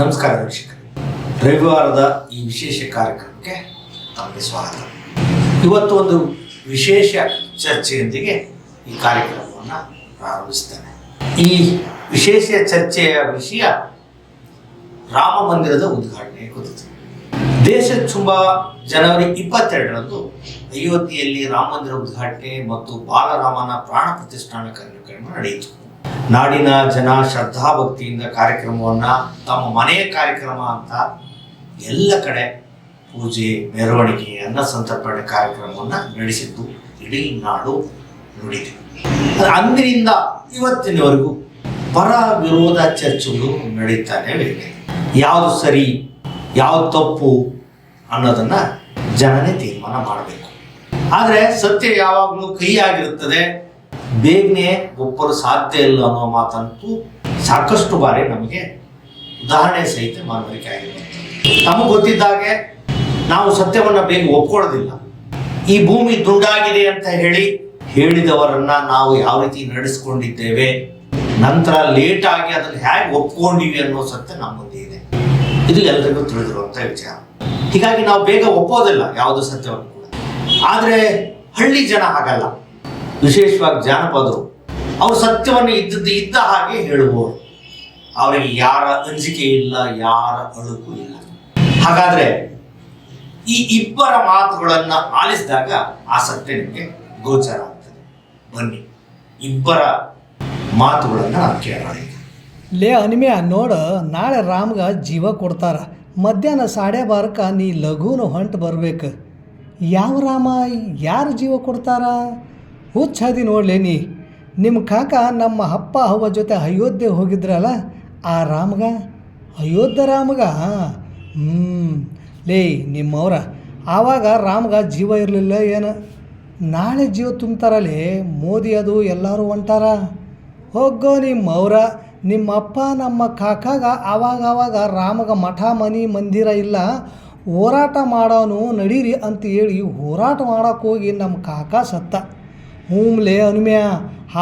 ನಮಸ್ಕಾರ ವೀಕ್ಷಕರೇ. ರವಿವಾರದ ಈ ವಿಶೇಷ ಕಾರ್ಯಕ್ರಮಕ್ಕೆ ತಮಗೆ ಸ್ವಾಗತ. ಇವತ್ತು ಒಂದು ವಿಶೇಷ ಚರ್ಚೆಯೊಂದಿಗೆ ಈ ಕಾರ್ಯಕ್ರಮವನ್ನು ಪ್ರಾರಂಭಿಸ್ತೇನೆ ಈ ವಿಶೇಷ ಚರ್ಚೆಯ ವಿಷಯ ರಾಮ ಮಂದಿರದ ಉದ್ಘಾಟನೆ ಕುರಿತು. ದೇಶ ತುಂಬ ಜನವರಿ ಇಪ್ಪತ್ತೆರಡರಂದು ಅಯೋಧ್ಯೆಯಲ್ಲಿ ರಾಮ ಮಂದಿರ ಉದ್ಘಾಟನೆ ಮತ್ತು ಬಾಲರಾಮನ ಪ್ರಾಣ ಪ್ರತಿಷ್ಠಾನ ಕಾರ್ಯಕ್ರಮ ನಡೆಯಿತು. ನಾಡಿನ ಜನ ಶ್ರದ್ಧಾಭಕ್ತಿಯಿಂದ ಕಾರ್ಯಕ್ರಮವನ್ನು ತಮ್ಮ ಮನೆಯ ಕಾರ್ಯಕ್ರಮ ಅಂತ ಎಲ್ಲ ಕಡೆ ಪೂಜೆ, ಮೆರವಣಿಗೆ, ಅನ್ನ ಸಂತರ್ಪಣೆ ಕಾರ್ಯಕ್ರಮವನ್ನು ನಡೆಸಿದ್ದು ಇಡೀ ನಾಡು ನುಡಿದೆ ಅಂದಿನಿಂದ ಇವತ್ತಿನವರೆಗೂ ಪರ ವಿರೋಧ ಚರ್ಚೆಗಳು ನಡೀತಾನೆ ಇವೆ ಯಾವುದು ಸರಿ, ಯಾವುದು ತಪ್ಪು ಅನ್ನೋದನ್ನ ಜನನೇ ತೀರ್ಮಾನ ಮಾಡಬೇಕು. ಆದರೆ ಸತ್ಯ ಯಾವಾಗಲೂ ಕೈಯಾಗಿರುತ್ತದೆ. ಬೇಗನೆ ಒಪ್ಪಲು ಸಾಧ್ಯ ಇಲ್ಲ ಅನ್ನೋ ಮಾತಂತೂ ಸಾಕಷ್ಟು ಬಾರಿ ನಮಗೆ ಉದಾಹರಣೆ ಸಹಿತ ಮನವರಿಕೆ ಆಗಿದೆ. ನಮಗೆ ಗೊತ್ತಿದ್ದಾಗೆ ನಾವು ಸತ್ಯವನ್ನು ಬೇಗ ಒಪ್ಕೊಳ್ಳೋದಿಲ್ಲ. ಈ ಭೂಮಿ ದುಂಡಾಗಿದೆ ಅಂತ ಹೇಳಿ ಹೇಳಿದವರನ್ನ ನಾವು ಯಾವ ರೀತಿ ನಡೆಸ್ಕೊಂಡಿದ್ದೇವೆ, ನಂತರ ಲೇಟ್ ಆಗಿ ಅದನ್ನ ಹೇಗೆ ಒಪ್ಕೊಂಡಿವಿ ಅನ್ನೋ ಸತ್ಯ ನಮ್ಮ ಮುಂದೆ ಇದೆ. ಇದು ಎಲ್ರಿಗೂ ತಿಳಿದಿರುವಂತ ವಿಚಾರ. ಹೀಗಾಗಿ ನಾವು ಬೇಗ ಒಪ್ಪೋದಿಲ್ಲ ಯಾವುದು ಸತ್ಯವನ್ನು ಕೂಡ. ಆದರೆ ಹಳ್ಳಿ ಜನ ಹಾಗಲ್ಲ. ವಿಶೇಷವಾಗಿ ಜಾನಪದರು, ಅವರು ಸತ್ಯವನ್ನು ಇದ್ದದ್ದು ಇದ್ದ ಹಾಗೆ ಹೇಳಬಹುದು ಅವರಿಗೆ ಯಾರ ಅಂಜಿಕೆ ಇಲ್ಲ, ಯಾರ ಅಳುಕು ಇಲ್ಲ. ಹಾಗಾದ್ರೆ ಈ ಇಬ್ಬರ ಮಾತುಗಳನ್ನು ಆಲಿಸಿದಾಗ ಆ ಸತ್ಯ ನಿಮಗೆ ಗೋಚರ ಆಗ್ತದೆ. ಬನ್ನಿ, ಇಬ್ಬರ ಮಾತುಗಳನ್ನು ಕೇಳೋಣ. ಲೇ ಅನಿಮೆಯ, ನೋಡ, ನಾಳೆ ರಾಮ್ಗ ಜೀವ ಕೊಡ್ತಾರ. ಮಧ್ಯಾಹ್ನ ಸಾಡೆ ಬಾರಕ ನೀ ಲಘೂನು ಹೊಂಟು ಬರ್ಬೇಕು. ಯಾವ ರಾಮ, ಯಾರು ಜೀವ ಕೊಡ್ತಾರ? ಹುಚ್ಚ ನೋಡ್ಲೇನಿ ನೋಡ್ಲೇ ನೀ. ನಿಮ್ಮ ಕಾಕ ನಮ್ಮ ಅಪ್ಪ ಅವ್ವ ಜೊತೆ ಅಯೋಧ್ಯೆ ಹೋಗಿದ್ರಲ್ಲ, ಆ ರಾಮಗ? ಅಯೋಧ್ಯ ರಾಮಗ? ಹ್ಞೂ ಲೇ ನಿಮ್ಮವ್ರ ಆವಾಗ ರಾಮಗ ಜೀವ ಇರಲಿಲ್ಲ ಏನು? ನಾಳೆ ಜೀವ ತುಂಬ್ತಾರಲ್ಲೇ ಮೋದಿ ಅದು ಎಲ್ಲರೂ ಹೊಂಟಾರ ಹೋಗೋ ನಿಮ್ಮ ಅವ್ರ, ನಿಮ್ಮ ಅಪ್ಪ ನಮ್ಮ ಕಾಕಾಗ ಆವಾಗ ಆವಾಗ ರಾಮಗ ಮಠ, ಮನಿ, ಮಂದಿರ ಇಲ್ಲ, ಹೋರಾಟ ಮಾಡೋನು ನಡೀರಿ ಅಂತ ಹೇಳಿ ಹೋರಾಟ ಮಾಡೋಕ್ಕೋಗಿ ನಮ್ಮ ಕಾಕ ಸತ್ತ. ಹೂಮ್ಲೆ ಅನುಮ್ಯ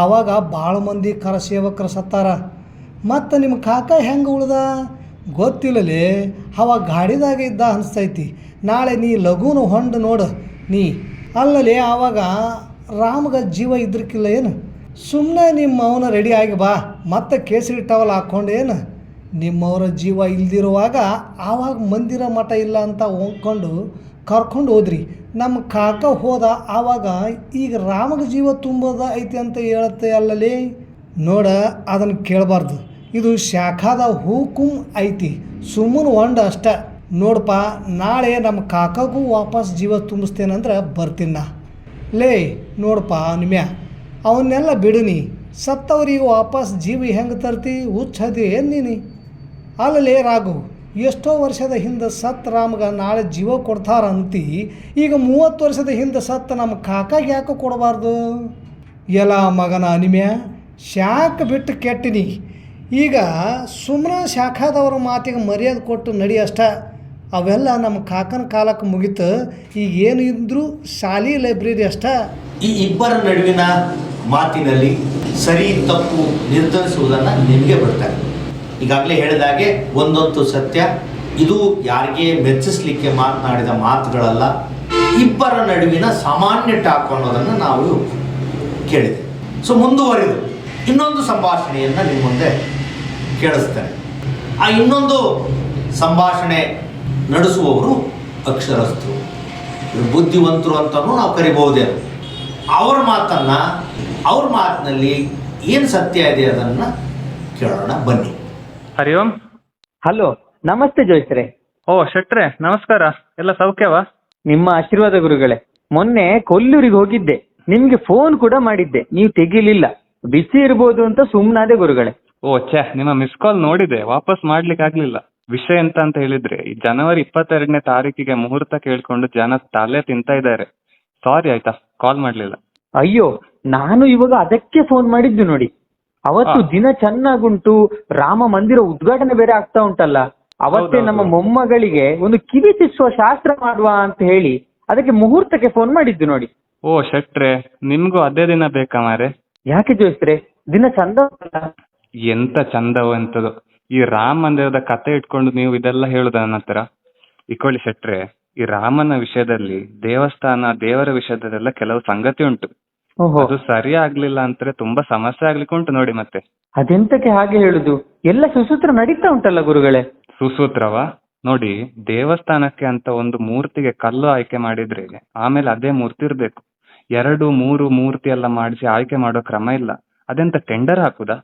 ಆವಾಗ ಭಾಳ ಮಂದಿ ಕರ ಸೇವಕರು ಸತ್ತಾರ. ಮತ್ತು ನಿಮ್ಮ ಕಾಕ ಹೆಂಗೆ ಉಳ್ದ? ಗೊತ್ತಿಲ್ಲಲೇ ಅವಾಗ ಗಾಡಿದಾಗ ಇದ್ದ ಅನಿಸ್ತೈತಿ. ನಾಳೆ ನೀ ಲಘುನು ಹೊಂಡು ನೋಡು, ನೀ. ಅಲ್ಲಲೇ ಆವಾಗ ರಾಮಗ ಜೀವ ಇದ್ರಕ್ಕಿಲ್ಲ ಏನು? ಸುಮ್ಮನೆ ನಿಮ್ಮ ಅವನ ರೆಡಿ ಆಗಿ ಬಾ, ಮತ್ತೆ ಕೇಸರಿ ಟವಲ್ ಹಾಕ್ಕೊಂಡೇನು ನಿಮ್ಮವರ ಜೀವ ಇಲ್ದಿರುವಾಗ ಆವಾಗ ಮಂದಿರ ಮಠ ಇಲ್ಲ ಅಂತ ಹೋಗ್ಕೊಂಡು ಕರ್ಕೊಂಡು ಹೋದ್ರಿ. ನಮ್ಮ ಕಾಕ ಹೋದ ಆವಾಗ ಈಗ ರಾಮಗ ಜೀವ ತುಂಬೋದ ಐತಿ ಅಂತ ಹೇಳುತ್ತೆ ಅಲ್ಲಲ್ಲಿ ನೋಡ ಅದನ್ನು ಕೇಳಬಾರ್ದು. ಇದು ಶಾಖಾದ ಹೂಕುಂ ಐತಿ. ಸುಮ್ಮನೆ ಒಂಡ ಅಷ್ಟ. ನೋಡಪ್ಪ ನಾಳೆ ನಮ್ಮ ಕಾಕಗೂ ವಾಪಸ್ ಜೀವ ತುಂಬಿಸ್ತೇನಂದ್ರೆ ಬರ್ತೀನಿ ನಾ. ಲೇ ನೋಡಪ್ಪ ನಿಮ್ಯ. ಅವನ್ನೆಲ್ಲ ಬಿಡುನಿ. ಸತ್ತವ್ರಿಗೆ ವಾಪಸ್ ಜೀವ ಹೆಂಗೆ ತರ್ತಿ? ಹುಚ್ಚದಿ ಏನು ನೀನು ಅಲ್ಲಲೇ ರಾಘು. ಎಷ್ಟೋ ವರ್ಷದ ಹಿಂದೆ ಸತ್ ರಾಮ್ಗ ನಾಳೆ ಜೀವ ಕೊಡ್ತಾರ ಅಂತಿ ಈಗ ಮೂವತ್ತು ವರ್ಷದ ಹಿಂದೆ ಸತ್ತ ನಮ್ಮ ಕಾಕಾಗೆ ಯಾಕೆ ಕೊಡಬಾರ್ದು? ಎಲ್ಲ ಮಗನ ಅನಿಮ್ಯ ಶಾಖ ಬಿಟ್ಟು ಕೆಟ್ಟಿನಿ. ಈಗ ಸುಮ್ಮನೆ ಶಾಖಾದವ್ರ ಮಾತಿಗೆ ಮರ್ಯಾದೆ ಕೊಟ್ಟು ನಡಿ ಅಷ್ಟ. ಅವೆಲ್ಲ ನಮ್ಮ ಕಾಕನ ಕಾಲಕ್ಕೆ ಮುಗೀತು. ಈಗ ಏನು ಇದ್ದರೂ ಶಾಲಿ ಲೈಬ್ರರಿ ಅಷ್ಟ. ಈ ಇಬ್ಬರ ನಡುವಿನ ಮಾತಿನಲ್ಲಿ ಸರಿ ತಪ್ಪು ನಿರ್ಧರಿಸುವುದನ್ನು ನಿಮಗೆ ಬಿಡ್ತಾರೆ ಈಗಾಗಲೇ ಹೇಳಿದಾಗೆ ಒಂದೊಂದು ಸತ್ಯ. ಇದು ಯಾರಿಗೆ ಮೆಚ್ಚಿಸ್ಲಿಕ್ಕೆ ಮಾತನಾಡಿದ ಮಾತುಗಳಲ್ಲ, ಇಬ್ಬರ ನಡುವಿನ ಸಾಮಾನ್ಯ ಟಾಕ್ ಅನ್ನೋದನ್ನು ನಾವು ಕೇಳಿದೆ ಸೊ ಮುಂದುವರೆದು. ಇನ್ನೊಂದು ಸಂಭಾಷಣೆಯನ್ನು ನಿಮ್ಮ ಮುಂದೆ ಕೇಳಿಸ್ತೇನೆ. ಆ ಇನ್ನೊಂದು ಸಂಭಾಷಣೆ ನಡೆಸುವವರು ಅಕ್ಷರಸ್ಥರು. ಬುದ್ಧಿವಂತರು ಅಂತಲೂ ನಾವು ಕರಿಬಹುದೇ. ಅವ್ರ ಮಾತನ್ನ, ಅವ್ರ ಮಾತಿನಲ್ಲಿ ಏನು ಸತ್ಯ ಇದೆ ಅದನ್ನು ಕೇಳೋಣ ಬನ್ನಿ. ಹರಿ ಓಂ. ಹಲೋ ನಮಸ್ತೆ ಜೋಯ್ಸ್ರೆ. ಓ ಶೆಟ್ರೆ ನಮಸ್ಕಾರ. ಎಲ್ಲ ಸೌಖ್ಯವಾ? ನಿಮ್ಮ ಆಶೀರ್ವಾದ ಗುರುಗಳೇ ಮೊನ್ನೆ ಕೊಲ್ಲೂರಿಗೆ ಹೋಗಿದ್ದೆ. ನಿಮ್ಗೆ ಫೋನ್ ಕೂಡ ಮಾಡಿದ್ದೆ. ನೀವು ತೆಗಿಲಿಲ್ಲ. ಬಿಸಿ ಇರ್ಬೋದು ಅಂತ ಸುಮ್ಮನಾದೆ ಗುರುಗಳೇ. ಓ ಛೇ ನಿಮ್ಮ ಮಿಸ್ ಕಾಲ್ ನೋಡಿದೆ. ವಾಪಸ್ ಮಾಡ್ಲಿಕ್ಕೆ ಆಗ್ಲಿಲ್ಲ. ವಿಷಯ ಎಂತ ಅಂತ ಹೇಳಿದ್ರೆ ಈ ಜನವರಿ ಇಪ್ಪತ್ತೆರಡನೇ ತಾರೀಕಿಗೆ ಮುಹೂರ್ತ ಕೇಳ್ಕೊಂಡು ಜನ ತಲೆ ತಿಂತಾ ಇದ್ದಾರೆ. ಸಾರಿ ಆಯ್ತಾ ಕಾಲ್ ಮಾಡ್ಲಿಲ್ಲ. ಅಯ್ಯೋ ನಾನು ಇವಾಗ ಅದಕ್ಕೆ ಫೋನ್ ಮಾಡಿದ್ದು ನೋಡಿ. ಅವತ್ತು. ದಿನ ಚೆನ್ನಾಗುಂಟು ರಾಮ ಮಂದಿರ ಉದ್ಘಾಟನೆ ಬೇರೆ ಆಗ್ತಾ ಉಂಟಲ್ಲ? ಅವತ್ತೇ ನಮ್ಮ ಮೊಮ್ಮಗಳಿಗೆ ಒಂದು ಕಿವಿ ತಿಸುವ ಶಾಸ್ತ್ರ ಮಾಡುವ ಅಂತ ಹೇಳಿ ಅದಕ್ಕೆ ಮುಹೂರ್ತಕ್ಕೆ ಫೋನ್ ಮಾಡಿದ್ದು ನೋಡಿ. ಓ ಶೆಟ್ರೆ ನಿಮ್ಗೂ ಅದೇ ದಿನ ಬೇಕಾ ಮಾರೆ? ಯಾಕೆ ಜೋಯಿಸ್ರೆ ದಿನ ಚಂದ ಎಂತ ಚಂದವು ಎಂತದು. ಈ ರಾಮ ಮಂದಿರದ ಕತೆ ಇಟ್ಕೊಂಡು ನೀವು ಇದೆಲ್ಲ ಹೇಳುದ ನನ್ನ ಹತ್ರ. ಇಕೊಳ್ಳಿ ಶೆಟ್ರೆ ಈ ರಾಮನ ವಿಷಯದಲ್ಲಿ ದೇವಸ್ಥಾನ ದೇವರ ವಿಷಯದಲ್ಲೆಲ್ಲ ಕೆಲವು ಸಂಗತಿ ಉಂಟು. ಓಹೋ. ಅದು ಸರಿ ಆಗ್ಲಿಲ್ಲ ಅಂದ್ರೆ ತುಂಬಾ ಸಮಸ್ಯೆ ಆಗ್ಲಿಕ್ಕೆ ಉಂಟು ನೋಡಿ ಮತ್ತೆ. ಅದೆಂತಕ್ಕೆ ಹಾಗೆ ಹೇಳುದು? ಎಲ್ಲ ಸುಸೂತ್ರ ನಡೀತಾ ಉಂಟಲ್ಲ ಗುರುಗಳೇ? ಸುಸೂತ್ರವ? ನೋಡಿ ದೇವಸ್ಥಾನಕ್ಕೆ ಅಂತ ಒಂದು ಮೂರ್ತಿಗೆ ಕಲ್ಲು ಆಯ್ಕೆ ಮಾಡಿದ್ರೆ ಆಮೇಲೆ ಅದೇ ಮೂರ್ತಿ ಇರ್ಬೇಕು. ಎರಡು ಮೂರು ಮೂರ್ತಿ ಎಲ್ಲ ಮಾಡಿಸಿ ಆಯ್ಕೆ ಮಾಡೋ ಕ್ರಮ ಇಲ್ಲ. ಅದೆಂತ ಟೆಂಡರ್ ಹಾಕುದಾ?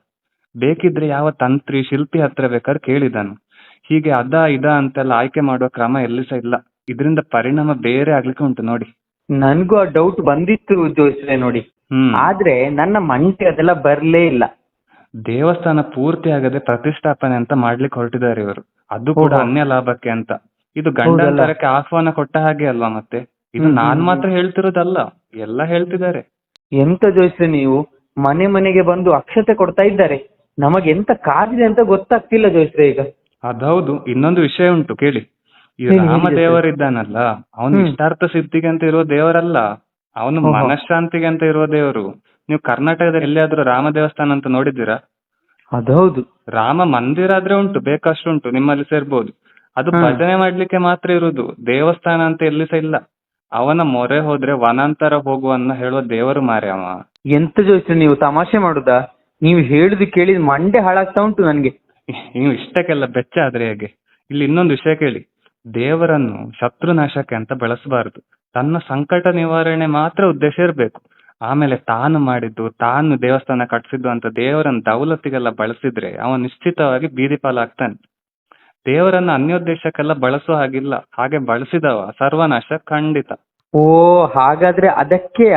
ಬೇಕಿದ್ರೆ ಯಾವ ತಂತ್ರಿ ಶಿಲ್ಪಿ ಹತ್ರ ಬೇಕಾದ್ರೆ ಕೇಳಿದಾನು. ಹೀಗೆ ಅದ ಇದ ಅಂತೆಲ್ಲ ಆಯ್ಕೆ ಮಾಡೋ ಕ್ರಮ ಎಲ್ಲಿಸ ಸಹ ಇಲ್ಲ. ಇದರಿಂದ ಪರಿಣಾಮ ಬೇರೆ ಆಗ್ಲಿಕ್ಕೆ ಉಂಟು ನೋಡಿ. ನನ್ಗೂ ಆ ಡೌಟ್ ಬಂದಿತ್ತು ಜೋಯಿಸ್ರೆ ನೋಡಿ. ಹ್ಮ್. ಆದ್ರೆ ನನ್ನ ಮಂಟೆ ಅದೆಲ್ಲ ಬರ್ಲೇ ಇಲ್ಲ. ದೇವಸ್ಥಾನ ಪೂರ್ತಿ ಆಗದೆ ಪ್ರತಿಷ್ಠಾಪನೆ ಅಂತ ಮಾಡ್ಲಿಕ್ಕೆ ಹೊರಟಿದ್ದಾರೆ ಇವರು. ಅದು ಕೂಡ. ಅನ್ಯ ಲಾಭಕ್ಕೆ ಅಂತ. ಇದು ಗಂಡಕ್ಕೆ ಗಂಡಾಂತರಕ್ಕೆ ಆಹ್ವಾನ ಕೊಟ್ಟ ಹಾಗೆ ಅಲ್ವಾ ಮತ್ತೆ? ಇದು ಹ್ಮ್, ನಾನ್ ಹ್ಮ್, ಮಾತ್ರ ಹೇಳ್ತಿರೋದಲ್ಲ. ಎಲ್ಲ ಹೇಳ್ತಿದ್ದಾರೆ. ಎಂತ ಜೋಯಿಸ್ರೆ ನೀವು? ಮನೆ ಮನೆಗೆ ಬಂದು ಅಕ್ಷತೆ ಕೊಡ್ತಾ ಇದ್ದಾರೆ. ನಮಗೆ ಎಂತ ಕಾದಿದೆ ಅಂತ ಗೊತ್ತಾಗ್ತಿಲ್ಲ ಜೋಯಿಸ್ರೆ ಈಗ. ಅದೌದು. ಇನ್ನೊಂದು ವಿಷಯ ಉಂಟು ಕೇಳಿ. ಈ ರಾಮ. ದೇವರಿದ್ದಾನಲ್ಲ ಅವನು. ಇಷ್ಟಾರ್ಥ ಸಿದ್ಧಿಗೆ ಅಂತ ಇರುವ ದೇವರಲ್ಲ ಅವನು. ಮನಃಶಾಂತಿಗೆ ಅಂತ ಇರುವ ದೇವರು. ನೀವು ಕರ್ನಾಟಕದಲ್ಲಿ ಎಲ್ಲಿಯಾದ್ರೂ ರಾಮ ದೇವಸ್ಥಾನ ಅಂತ ನೋಡಿದ್ದೀರಾ? ಅದೌದು. ರಾಮ ಮಂದಿರ ಆದ್ರೆ ಉಂಟು ಬೇಕಷ್ಟು ಉಂಟು ನಿಮ್ಮಲ್ಲಿ ಸೇರ್ಬೋದು. ಅದು. ಭಜನೆ ಮಾಡ್ಲಿಕ್ಕೆ ಮಾತ್ರ ಇರುದು ದೇವಸ್ಥಾನ ಅಂತ ಎಲ್ಲಿ ಸಹ ಇಲ್ಲ. ಅವನ ಮೊರೆ ಹೋದ್ರೆ ವನಾಂತರ ಹೋಗುವನ್ನ ಹೇಳುವ ದೇವರು ಮಾರ್ಯಾಮ ಎಂತ ಜೋಯಿಸ್ರೆ ನೀವು ತಮಾಷೆ ಮಾಡುದಾ? ನೀವು ಹೇಳುದು ಕೇಳಿದ ಮಂಡೆ ಹಾಳಾಗ್ತಾ ಉಂಟು ನನ್ಗೆ. ನೀವು ಇಷ್ಟಕ್ಕೆಲ್ಲ ಬೆಚ್ಚ ಆದ್ರೆ ಹೇಗೆ? ಇಲ್ಲಿ ಇನ್ನೊಂದು ವಿಷಯ ಕೇಳಿ. ದೇವರನ್ನು ಶತ್ರುನಾಶಕ್ಕೆ ಅಂತ ಬಳಸಬಾರದು. ತನ್ನ ಸಂಕಟ ನಿವಾರಣೆ ಮಾತ್ರ ಉದ್ದೇಶ ಇರಬೇಕು. ಆಮೇಲೆ ತಾನು ಮಾಡಿದ್ದು ತಾನು ದೇವಸ್ಥಾನ ಕಟ್ಸಿದ್ದು ಅಂತ ದೇವರನ್ನ ದೌಲತ್ತಿಗೆಲ್ಲ ಬಳಸಿದ್ರೆ ಅವನು ನಿಶ್ಚಿತವಾಗಿ ಬೀದಿ ಪಾಲಾಗ್ತಾನೆ. ದೇವರನ್ನ ಅನ್ಯೋದ್ದೇಶಕ್ಕೆಲ್ಲ ಬಳಸೋ ಹಾಗಿಲ್ಲ. ಹಾಗೆ ಬಳಸಿದವ ಸರ್ವನಾಶ ಖಂಡಿತ. ಓ ಹಾಗಾದ್ರೆ ಅದಕ್ಕೆ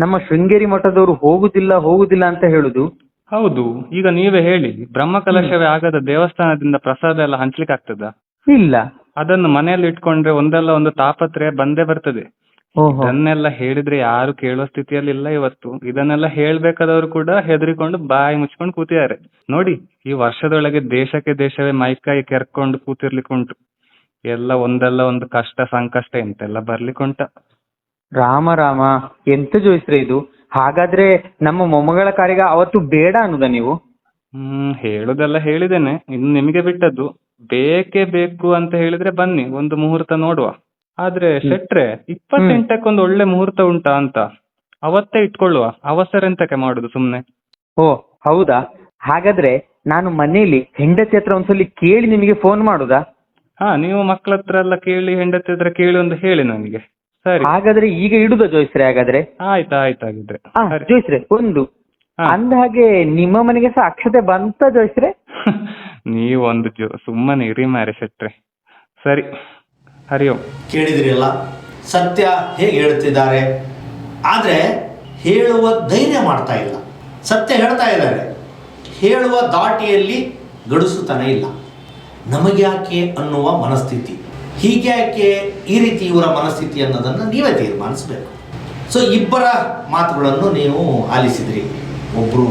ನಮ್ಮ ಶೃಂಗೇರಿ ಮಠದವರು ಹೋಗುದಿಲ್ಲ ಹೋಗುದಿಲ್ಲ ಅಂತ ಹೇಳುದು? ಹೌದು ಈಗ ನೀವೇ ಹೇಳಿ. ಬ್ರಹ್ಮ ಕಲಶವೇ ಆಗದ ದೇವಸ್ಥಾನದಿಂದ ಪ್ರಸಾದ ಎಲ್ಲ ಹಂಚ್ಲಿಕ್ಕೆ ಆಗ್ತದ ಇಲ್ಲ. ಅದನ್ನು ಮನೆಯಲ್ಲಿ ಇಟ್ಕೊಂಡ್ರೆ ಒಂದಲ್ಲ ಒಂದು ತಾಪತ್ರಯ ಬಂದೇ ಬರ್ತದೆ. ಇದನ್ನೆಲ್ಲ ಹೇಳಿದ್ರೆ ಯಾರು ಕೇಳೋ ಸ್ಥಿತಿಯಲ್ಲಿ ಇಲ್ಲ ಇವತ್ತು. ಇದನ್ನೆಲ್ಲ ಹೇಳ್ಬೇಕಾದವರು ಕೂಡ ಹೆದರಿಕೊಂಡು ಬಾಯಿ ಮುಚ್ಕೊಂಡು ಕೂತಿದ್ದಾರೆ. ನೋಡಿ ಈ ವರ್ಷದೊಳಗೆ ದೇಶಕ್ಕೆ ದೇಶವೇ ಮೈಕಾಯಿ ಕೆರ್ಕೊಂಡು ಕೂತಿರ್ಲಿಕ್ಕೆ ಉಂಟು. ಎಲ್ಲ ಒಂದಲ್ಲ ಒಂದು ಕಷ್ಟ ಸಂಕಷ್ಟ ಎಂತೆಲ್ಲ ಬರ್ಲಿಕ್ಕೆ ಉಂಟ. ರಾಮ ರಾಮ ಎಂತ ಜೋಯಿಸ್ರೆ ಇದು? ಹಾಗಾದ್ರೆ ನಮ್ಮ ಮೊಮ್ಮಗಳ ಕಾರ್ಯ ಅವತ್ತು ಬೇಡ ಅನ್ನೋದ ನೀವು? ಹ್ಮ್ ಹೇಳುದೆಲ್ಲ ಹೇಳಿದ್ದೇನೆ. ಇನ್ನು ನಿಮಗೆ ಬಿಟ್ಟದ್ದು. ಬೇಕೇ ಬೇಕು ಅಂತ ಹೇಳಿದ್ರೆ ಬನ್ನಿ ಒಂದು ಮುಹೂರ್ತ ನೋಡುವ. ಆದ್ರೆ ಶೆಟ್ರೆ ಇಪ್ಪತ್ತೆಂಟಕ್ಕೊಂದು ಒಳ್ಳೆ ಮುಹೂರ್ತ ಉಂಟಾ ಅಂತ. ಅವತ್ತೇ ಇಟ್ಕೊಳ್ಳುವ ಅವಸರ ಎಂತಕ್ಕೆ ಮಾಡುದು ಸುಮ್ನೆ? ಓ ಹೌದಾ? ಹಾಗಾದ್ರೆ ನಾನು ಮನೆಯಲ್ಲಿ ಹೆಂಡತಿ ಹತ್ರ ಒಂದ್ಸಲಿ ಕೇಳಿ ನಿಮಗೆ ಫೋನ್ ಮಾಡುದಾ? ಹಾ ನೀವು ಮಕ್ಕಳ ಹತ್ರ ಎಲ್ಲ ಕೇಳಿ ಹೆಂಡತಿ ಹತ್ರ ಕೇಳಿ ಒಂದು ಹೇಳಿ ನನಗೆ. ಸರಿ. ಹಾಗಾದ್ರೆ ಈಗ ಇಡುದ ಜೋಯಿಸ್ರೆ ಹಾಗಾದ್ರೆ? ಆಯ್ತು ಆಯ್ತಾಗಿದ್ರೆ ಆ ಸರಿ. ಜೋಯಿಸ್ರೆ ಒಂದು. ಹಾ. ಅಂದ ಹಾಗೆ ನಿಮ್ಮ ಮನೆಗೆ ಸಹ ಅಕ್ಷತೆ ಬಂತ ಜೋಯಿಸ್ರೆ? ನೀವೊಂದು ಜೋ, ಸುಮ್ಮನೆ ಇರಿ ಮಾರಿ ಸರಿ, ಹರಿ ಓಂ. ಕೇಳಿದಿರಲ್ಲ ಸತ್ಯ ಹೇಗೆ ಹೇಳುತ್ತಿದ್ದಾರೆ ಆದರೆ ಹೇಳುವ ಧೈರ್ಯ ಮಾಡ್ತಾ ಇಲ್ಲ. ಸತ್ಯ ಹೇಳ್ತಾ ಇದ್ದಾರೆ. ಹೇಳುವ ದಾಟಿಯಲ್ಲಿ ಗಡುಸುತನ ಇಲ್ಲ. ನಮಗ್ಯಾಕೆ ಅನ್ನುವ ಮನಸ್ಥಿತಿ. ಹೀಗ್ಯಾಕೆ ಈ ರೀತಿ ಇವರ ಮನಸ್ಥಿತಿ ಅನ್ನೋದನ್ನು ನೀವೇ ತೀರ್ಮಾನಿಸಬೇಕು. ಸೊ ಇಬ್ಬರ ಮಾತುಗಳನ್ನು ನೀವು ಆಲಿಸಿದ್ರಿ. ಒಬ್ಬರು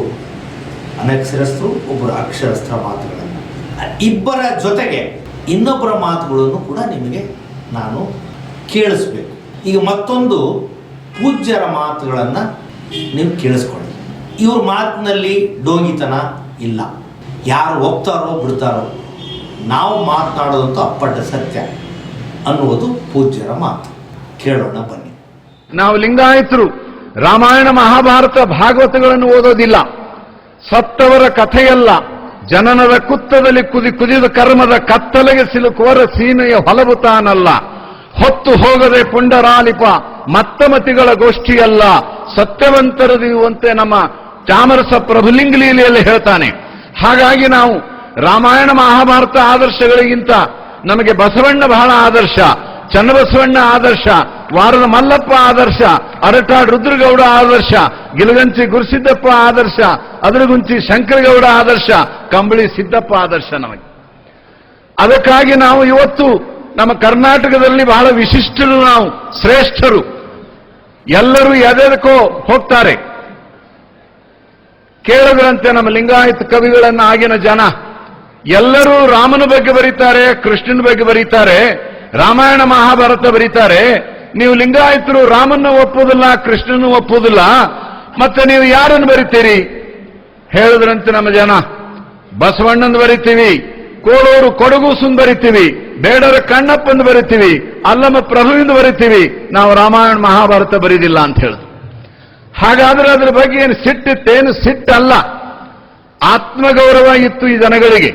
ಅನಕ್ಷರಸ್ಥರು ಒಬ್ಬರು ಅಕ್ಷರಸ್ಥರ ಮಾತುಗಳನ್ನು ಇಬ್ಬರ ಜೊತೆಗೆ ಇನ್ನೊಬ್ಬರ ಮಾತುಗಳನ್ನು ಕೂಡ ನಿಮಗೆ ನಾನು ಕೇಳಿಸ್ಬೇಕು. ಈಗ ಮತ್ತೊಂದು ಪೂಜ್ಯರ ಮಾತುಗಳನ್ನು ನೀವು ಕೇಳಿಸ್ಕೊಳ್ಳಿ. ಇವ್ರ ಮಾತಿನಲ್ಲಿ ಡೋಗಿತನ ಇಲ್ಲ. ಯಾರು ಹೋಗ್ತಾರೋ ಬಿಡ್ತಾರೋ, ನಾವು ಮಾತನಾಡೋದಂತೂ ಅಪ್ಪಟ್ಟ ಸತ್ಯ ಅನ್ನುವುದು ಪೂಜ್ಯರ ಮಾತು. ಕೇಳೋಣ ಬನ್ನಿ. ನಾವು ಲಿಂಗಾಯತರು, ರಾಮಾಯಣ ಮಹಾಭಾರತ ಭಾಗವತಗಳನ್ನು ಓದೋದಿಲ್ಲ. ಸತ್ತವರ ಕಥೆಯಲ್ಲ. ಜನನದ ಕುತ್ತದಲ್ಲಿ ಕುದಿ ಕುದಿದ ಕರ್ಮದ ಕತ್ತಲೆಗೆ ಸಿಲುಕುವರ ಸೀನೆಯ ಹೊಲವು ತಾನಲ್ಲ. ಹೊತ್ತು ಹೋಗದೆ ಪುಂಡರಾಲಿಪ ಮತ್ತಮತಿಗಳ ಗೋಷ್ಠಿಯಲ್ಲ. ಸತ್ಯವಂತರದಿರುವಂತೆ ನಮ್ಮ ಚಾಮರಸ ಪ್ರಭುಲಿಂಗ ಲೀಲೆಯಲ್ಲಿ ಹೇಳ್ತಾನೆ. ಹಾಗಾಗಿ ನಾವು ರಾಮಾಯಣ ಮಹಾಭಾರತ ಆದರ್ಶಗಳಿಗಿಂತ ನಮಗೆ ಬಸವಣ್ಣ ಬಹಳ ಆದರ್ಶ, ಚನ್ನಬಸವಣ್ಣ ಆದರ್ಶ, ವಾರದ ಮಲ್ಲಪ್ಪ ಆದರ್ಶ ಅರಟಾಡ್ ರುದ್ರಗೌಡ ಆದರ್ಶ, ಗಿಲಗಂಚಿ ಗುರುಸಿದ್ದಪ್ಪ ಆದರ್ಶ ಅದರಗುಂಚಿ ಶಂಕರಗೌಡ ಆದರ್ಶ, ಕಂಬಳಿ ಸಿದ್ದಪ್ಪ ಆದರ್ಶ ನಮಗೆ. ಅದಕ್ಕಾಗಿ ನಾವು ಇವತ್ತು ನಮ್ಮ ಕರ್ನಾಟಕದಲ್ಲಿ ಬಹಳ ವಿಶಿಷ್ಟರು ನಾವು, ಶ್ರೇಷ್ಠರು. ಎಲ್ಲರೂ ಎದೆದಕ್ಕೋ ಹೋಗ್ತಾರೆ. ಕೇಳದ್ರಂತೆ ನಮ್ಮ ಲಿಂಗಾಯತ ಕವಿಗಳನ್ನ ಆಗಿನ ಜನ. ಎಲ್ಲರೂ ರಾಮನ ಬಗ್ಗೆ ಬರೀತಾರೆ, ಕೃಷ್ಣನ ಬಗ್ಗೆ ಬರೀತಾರೆ, ರಾಮಾಯಣ ಮಹಾಭಾರತ ಬರೀತಾರೆ. ನೀವು ಲಿಂಗಾಯತರು ರಾಮನ್ನ ಒಪ್ಪುವುದಿಲ್ಲ ಕೃಷ್ಣನ ಒಪ್ಪುವುದಿಲ್ಲ. ಮತ್ತೆ ನೀವು ಯಾರನ್ನು ಬರಿತೀರಿ? ಹೇಳಿದ್ರಂತೆ ನಮ್ಮ ಜನ. ಬಸವಣ್ಣಂದು ಬರಿತೀವಿ, ಕೋಳೂರು ಕೊಡಗೂಸನ್ ಬರಿತೀವಿ, ಬೇಡರ ಕಣ್ಣಪ್ಪಂದು ಬರಿತೀವಿ, ಅಲ್ಲಮ್ಮ ಪ್ರಭುವಿಂದ ಬರಿತೀವಿ, ನಾವು ರಾಮಾಯಣ ಮಹಾಭಾರತ ಬರೀದಿಲ್ಲ ಅಂತ ಹೇಳಿದ್ರು ಹಾಗಾದ್ರೆ ಅದ್ರ ಬಗ್ಗೆ ಏನು ಸಿಟ್ಟಿತ್ತೇನು ಸಿಟ್ಟಲ್ಲ ಆತ್ಮಗೌರವ ಇತ್ತು ಈ ಜನಗಳಿಗೆ.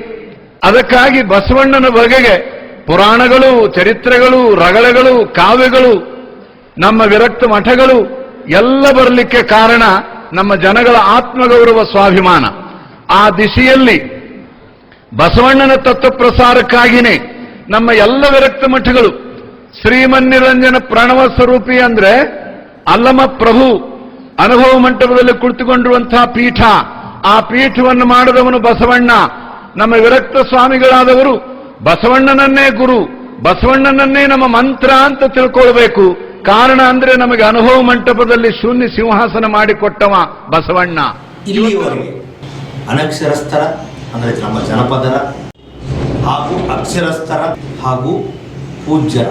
ಅದಕ್ಕಾಗಿ ಬಸವಣ್ಣನ ಬಗೆಗೆ ಪುರಾಣಗಳು, ಚರಿತ್ರೆಗಳು, ರಗಳಗಳು, ಕಾವ್ಯಗಳು, ನಮ್ಮ ವಿರಕ್ತ ಮಠಗಳು ಎಲ್ಲ ಬರಲಿಕ್ಕೆ ಕಾರಣ ನಮ್ಮ ಜನಗಳ ಆತ್ಮಗೌರವ ಸ್ವಾಭಿಮಾನ. ಆ ದಿಶೆಯಲ್ಲಿ ಬಸವಣ್ಣನ ತತ್ವ ಪ್ರಸಾರಕ್ಕಾಗಿನೇ ನಮ್ಮ ಎಲ್ಲ ವಿರಕ್ತ ಮಠಗಳು ಶ್ರೀಮನ್ನಿರಂಜನ ಪ್ರಣವ ಸ್ವರೂಪಿ ಅಂದ್ರೆ ಅಲ್ಲಮ ಪ್ರಭು ಅನುಭವ ಮಂಟಪದಲ್ಲಿ ಕುಳಿತುಕೊಂಡಿರುವಂತಹ ಪೀಠ. ಆ ಪೀಠವನ್ನು ಮಾಡಿದವನು ಬಸವಣ್ಣ. ನಮ್ಮ ವಿರಕ್ತ ಸ್ವಾಮಿಗಳಾದವರು ಬಸವಣ್ಣನನ್ನೇ ಗುರು, ಬಸವಣ್ಣನನ್ನೇ ನಮ್ಮ ಮಂತ್ರ ಅಂತ ತಿಳ್ಕೊಳ್ಬೇಕು. ಕಾರಣ ಅಂದ್ರೆ ನಮಗೆ ಅನುಭವ ಮಂಟಪದಲ್ಲಿ ಶೂನ್ಯ ಸಿಂಹಾಸನ ಮಾಡಿಕೊಟ್ಟವ ಬಸವಣ್ಣ. ಇಲ್ಲಿಯವರೆಗೆ ಅನಕ್ಷರಸ್ಥರ, ಅಂದ್ರೆ ನಮ್ಮ ಜನಪದರ ಹಾಗೂ ಅಕ್ಷರಸ್ಥರ ಹಾಗೂ ಪೂಜ್ಯರ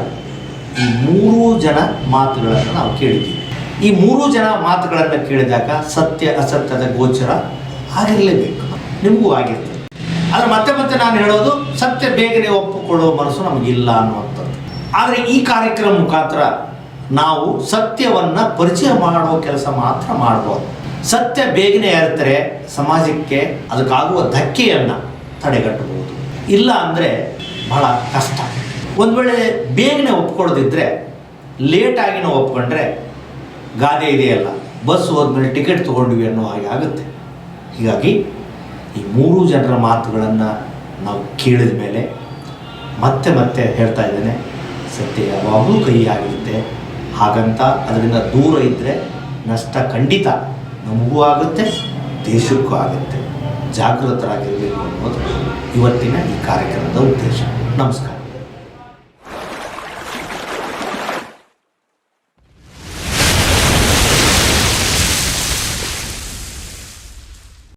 ಈ ಮೂರೂ ಜನ ಮಾತುಗಳನ್ನು ನಾವು ಕೇಳಿದ್ದೀವಿ. ಈ ಮೂರೂ ಜನ ಮಾತುಗಳನ್ನು ಕೇಳಿದಾಗ ಸತ್ಯ, ಅಸತ್ಯದ ಗೋಚರ ಆಗಿರಲೇಬೇಕು. ನಿಮಗೂ ಆಗಿರ್ತದೆ. ಆದರೆ ಮತ್ತೆ ಮತ್ತೆ ನಾನು ಹೇಳೋದು, ಸತ್ಯ ಬೇಗನೆ ಒಪ್ಪಿಕೊಳ್ಳುವ ಮನಸ್ಸು ನಮಗಿಲ್ಲ ಅನ್ನುವಂಥದ್ದು. ಆದರೆ ಈ ಕಾರ್ಯಕ್ರಮ ಮುಖಾಂತರ ನಾವು ಸತ್ಯವನ್ನ ಪರಿಚಯ ಮಾಡೋ ಕೆಲಸ ಮಾತ್ರ ಮಾಡ್ಬೋದು. ಸತ್ಯ ಬೇಗನೆ ಅರಿತರೆ ಸಮಾಜಕ್ಕೆ ಅದಕ್ಕಾಗುವ ಧಕ್ಕೆಯನ್ನ ತಡೆಗಟ್ಟಬಹುದು. ಇಲ್ಲ ಅಂದರೆ ಬಹಳ ಕಷ್ಟ. ಒಂದು ವೇಳೆ ಬೇಗನೆ ಒಪ್ಕೊಳ್ಳೋದಿದ್ರೆ ಲೇಟಾಗಿ ನಾವು ಒಪ್ಕೊಂಡ್ರೆ ಗಾದೆ ಇದೆಯಲ್ಲ. ಬಸ್ ಹೋದ್ಮೇಲೆ ಟಿಕೆಟ್ ತೊಗೊಂಡ್ವಿ ಅನ್ನೋ ಹಾಗೆ ಆಗುತ್ತೆ. ಹೀಗಾಗಿ ಈ ಮೂರು ಜನರ ಮಾತುಗಳನ್ನು ನಾವು ಕೇಳಿದ ಮೇಲೆ ಮತ್ತೆ ಮತ್ತೆ ಹೇಳ್ತಾ ಇದ್ದೇನೆ. ಸತ್ಯ ಯಾವಾಗಲೂ ಕೈ ಆಗಿರುತ್ತೆ ಹಾಗಂತ ಅದರಿಂದ ದೂರ ಇದ್ದರೆ ನಷ್ಟ ಖಂಡಿತ ನಮಗೂ ಆಗುತ್ತೆ, ದೇಶಕ್ಕೂ ಆಗುತ್ತೆ. ಜಾಗೃತರಾಗಿರಬೇಕು ಅನ್ನೋದು ಇವತ್ತಿನ ಈ ಕಾರ್ಯಕ್ರಮದ ಉದ್ದೇಶ. ನಮಸ್ಕಾರ.